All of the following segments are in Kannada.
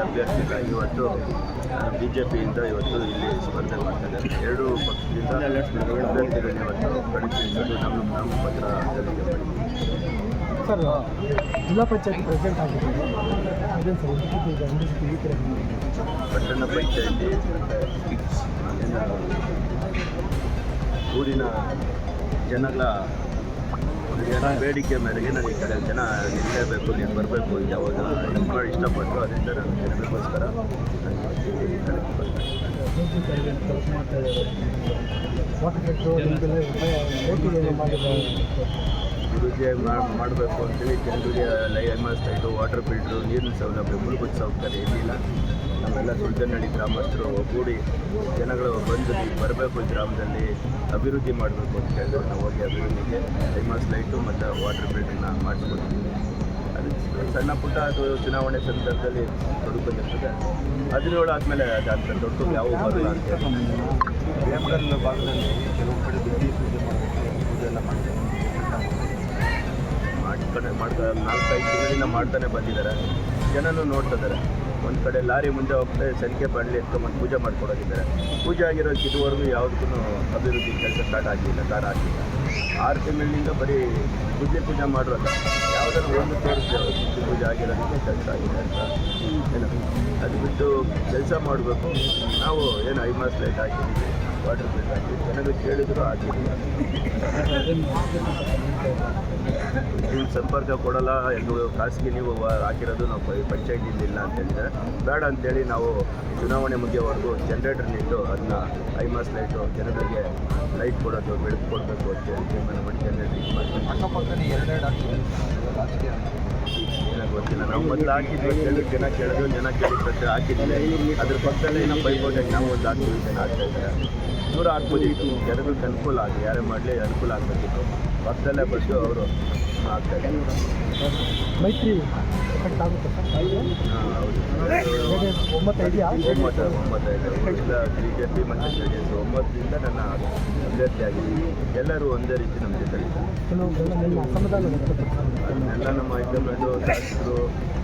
ಅಭ್ಯರ್ಥಿಗಳ ಇವತ್ತು ಬಿ ಜೆ ಪಿಯಿಂದ ಇವತ್ತು ಇಲ್ಲಿ ಸ್ಪರ್ಧೆ ಮಾಡ್ತಿದ್ದಾರೆ ಎರಡು ಪಕ್ಷದಿಂದ ಅಭ್ಯರ್ಥಿಗಳನ್ನ ಇವತ್ತು ಕಳಿಸಿದ್ದು ನಮ್ಮ ನಾಮಪತ್ರ ಸಲ್ಲಿಕೆ ಮಾಡಿದ್ದೀವಿ ಸರ್ ಜಿಲ್ಲಾ ಪಂಚಾಯತ್ ಪ್ರೆಸಿಡೆಂಟ್ ಥರ ಪಟ್ಟಣ ಪಂಚಾಯತಿ ಊರಿನ ಜನಗಳ ಜನ ಬೇಡಿಕೆ ಮೇರೆಗೆ ನಾನು ಈ ಕಡೆ ಜನ ನಿಲ್ಲೇಬೇಕು ನೀನು ಬರಬೇಕು, ಯಾವಾಗ ತುಂಬ ಇಷ್ಟಪಟ್ಟು ಅದರಿಂದ ನಾನು ಬಂದೆ. ಕೆಲಸ ಅಭಿವೃದ್ಧಿ ಮಾಡಬೇಕು ಅಂತೇಳಿ ಜನರಿಗೆ ಲೈಮ್ ಸೈಟು ವಾಟರ್ ಫಿಲ್ಟ್ರು ನೀರಿನ ಸೌಲಭ್ಯ ಮೂಲಭೂತ ಸೌಕರ್ಯ ಇರಲಿಲ್ಲ ನಾವೆಲ್ಲ ಸುಳ್ತನಹಳ್ಳಿ ಗ್ರಾಮಸ್ಥರು ಒಗ್ಗೂಡಿ ಜನಗಳು ಬಂದು ಬರಬೇಕು ಗ್ರಾಮದಲ್ಲಿ, ಅಭಿವೃದ್ಧಿ ಮಾಡಬೇಕು ಅಂತ ಹೇಳಿದ್ರು ನಾವು ಹೋಗಿ ಅಭಿವೃದ್ಧಿಗೆ ಲೈಮಾಸ್ ಲೈಟು ಮತ್ತು ವಾಟರ್ ಫಿಲ್ಟ್ರನ್ನ ಮಾಡಿಸ್ಕೊಡ್ತೀವಿ ಸಣ್ಣ ಪುಟ್ಟ ಅದು ಚುನಾವಣೆ ಸಂದರ್ಭದಲ್ಲಿ ತೊಡಗು ಬಂದಿರ್ತದೆ. ಹದಿನೇಳು ಆದಮೇಲೆ ಅದಾಗ್ತದೆ ದೊಡ್ಡ ಯಾವ ಭಾಗದಲ್ಲಿ ಕೆಲವು ಕಡೆ ಮಾಡಬೇಕು ನಾಲ್ಕೈದು ತಿಂಗಳಿಂದ ಮಾಡ್ತಾನೆ ಬಂದಿದ್ದಾರೆ. ಜನನೂ ನೋಡ್ತಿದ್ದಾರೆ ಒಂದು ಕಡೆ ಲಾರಿ ಮುಂದೆ ಹೋಗ್ತಾ ಸಲಿಕೆ ಬಾಣಲಿ ಎತ್ಕೊಂಬಂದು ಪೂಜೆ ಮಾಡ್ಕೊಡೋಗಿದ್ದಾರೆ ಪೂಜೆ ಆಗಿರೋಕ್ಕೆ ಇದುವರೆಗೂ ಯಾವುದಕ್ಕೂ ಅಭಿವೃದ್ಧಿ ಕೆಲಸ ಸ್ಟಾರ್ಟ್ ಆಗಲಿಲ್ಲ ದಾರ ಆಗಿಲ್ಲ. ಆರು ತಿಂಗಳಿಂದ ಬರೀ ಬುದ್ಧಿ ಪೂಜೆ ಮಾಡೋಲ್ಲ ಯಾವುದಾದ್ರು ಒಂದು ತೋರಿಸ್ತೇವೆ ಬುದ್ಧಿ ಪೂಜೆ ಆಗಿರೋದಕ್ಕೆ ಕೆಲಸ ಆಗಿದೆ ಅಂತ. ಏನು? ಅದು ಬಿಟ್ಟು ಕೆಲಸ ಮಾಡಬೇಕು. ನಾವು ಏನು ಐಮಾಸ್ ಲೈಟ್ ಹಾಕಿದ್ದೀವಿ ವಾಟರ್ ಬಿಲ್ ಆಗಿದೆ ಜನರು ಕೇಳಿದ್ರು ಆಗಿಲ್ಲ ನೀವು ಸಂಪರ್ಕ ಕೊಡಲ್ಲ ಎಂದು ಖಾಸಗಿ ನೀವು ಹಾಕಿರೋದು ನಾವು ಪಂಚಾಯತಿಯಿಂದ ಇಲ್ಲ ಅಂತ ಹೇಳಿದರೆ ಬೇಡ ಅಂತೇಳಿ ನಾವು ಚುನಾವಣೆ ಮುಗಿಯೋವರೆಗೂ ಜನರೇಟರ್ ನಿಂತು ಅದನ್ನ ಐಮಾಸ್ ಲೈಟು ಜನಗಳಿಗೆ ಲೈಟ್ ಕೊಡೋದು ಬೆಳಕು ಕೊಡಬೇಕು ಅಂತೇಳಿ ತೀರ್ಮಾನ ಮಾಡಿ ಜನರೇಟರ್ ಇದು ಮಾಡ್ತೀವಿ. ಅಕ್ಕಪಕ್ಕನೇ ಎರಡೆರಡು ಗೊತ್ತಿಲ್ಲ. ನಾವು ಮೊದಲು ಹಾಕಿದ್ವಿ ಕೇಳಿದ್ರು ಜನ ಕೇಳಿದ್ರು ಜನ ಕೇಳಿದ ಹಾಕಿದ್ವಿ. ಅದ್ರ ಪಕ್ಕದಲ್ಲೇ ನಮ್ಮ ಪೈಪೋಟಾಗಿ ನಾವು ಒಂದು ಹಾಕ್ತೀವಿ ಜನ ಹಾಕ್ತಾ ಇದ್ದಾರೆ. ದೂರ ಆಗ್ಬೋದಿತ್ತು ಜನಗಳಿಗೆ ಅನುಕೂಲ ಆಗಿ ಯಾರೇ ಮಾಡಲಿ ಅನುಕೂಲ ಆಗಬೇಕಿತ್ತು ಪಕ್ಕದಲ್ಲೇ ಬಸ್ಸು ಅವರು ಆಗ್ತಾರೆ. ಮೈತ್ರಿ ಬಿ ಜೆ ಪಿ ಮತ್ತು ಜೆ ಡಿ ಎಸ್ ಒಂಬತ್ತರಿಂದ ನನ್ನ ಅಭ್ಯರ್ಥಿ ಆಗಿದ್ದೀನಿ ಎಲ್ಲರೂ ಒಂದೇ ರೀತಿ ನಮ್ಮ ಜೊತೆ ಎಲ್ಲ ನಿಮ್ಮ ಹೈಕಮಾಂಡು ಶಾಸಕರು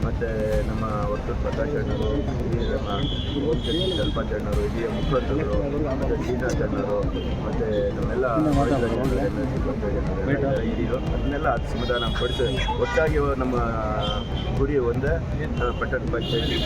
ಮತ್ತು ನಮ್ಮ ಒಟ್ಟು ಪ್ರಕಾಶ್ ಅಣ್ಣರು ನಮ್ಮ ಓಂ ಜನರು ಹಿರಿಯ ಮುಖಂಡರು ಮತ್ತು ಶ್ರೀನಾಥ್ ಜನರು ಮತ್ತು ನಮ್ಮೆಲ್ಲ ಹಿರಿಯರು ಅದನ್ನೆಲ್ಲ ಅದು ಸಮಾಧಾನ ಪಡಿಸಿ ಒಟ್ಟಾಗಿ ನಮ್ಮ ಗುರಿ ಒಂದೇ ಪಟ್ಟಣ ಪಂಚಾಯತಿ